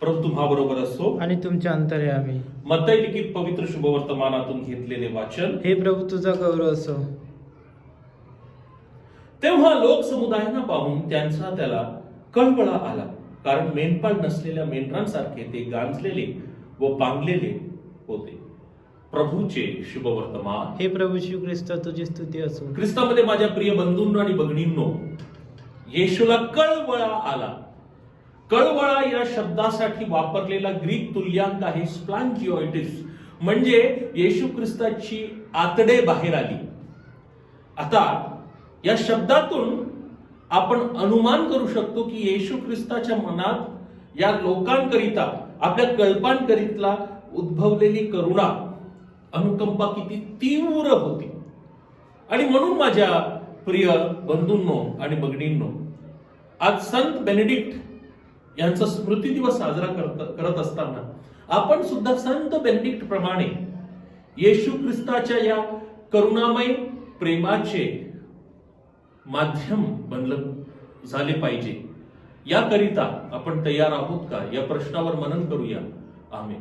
प्रभू तुम्हाबरोबर असो. आणि तुमच्या अंतर्यामी मत्तई लिखित पवित्र शुभवर्तमानातून घेतलेले वाचन. हे प्रभू तुझा गौरव असो. तेव्हा लोकसमुदायांना पाहून त्यांचा त्याला कळवळा आला. कारण मेंढपाळ नसलेल्या मेंढरांसारखे ते गांजलेले व पांगलेले होते. प्रभूचे शुभवर्तमान हे प्रभू श्री ख्रिस्त तुझी स्तुती असो. ख्रिस्तामध्ये माझ्या प्रिय बंधूंनो आणि भगिनींनो येशूला कळवळा आला. कळवळा या शब्दासाठी वापरलेला ग्रीक तुल्यांक आहे स्प्लांजिओटिस म्हणजे येशू ख्रिस्ताची आतडे बाहेर आली. आता या शब्दातून आपण अनुमान करू शकतो की येशू ख्रिस्ताच्या मनात या लोकांकरिता आपल्या कल्पांकरीतला उद्भवलेली करुणा अनुकंपा किती तीव्र होती. आणि म्हणून माझ्या प्रिय बंधूंनो आणि बगडींनो आज संत बेनेडिक्ट यांचा स्मृती दिवस साजरा करत असताना आपण सुद्धा संत बेनेडिक्ट प्रमाणे येशू ख्रिस्ताच्या या करुणामय प्रेमाचे माध्यम बनलं झाले पाहिजे. याकरिता आपण तयार आहोत का? या प्रश्नावर मनन करूया. आम्ही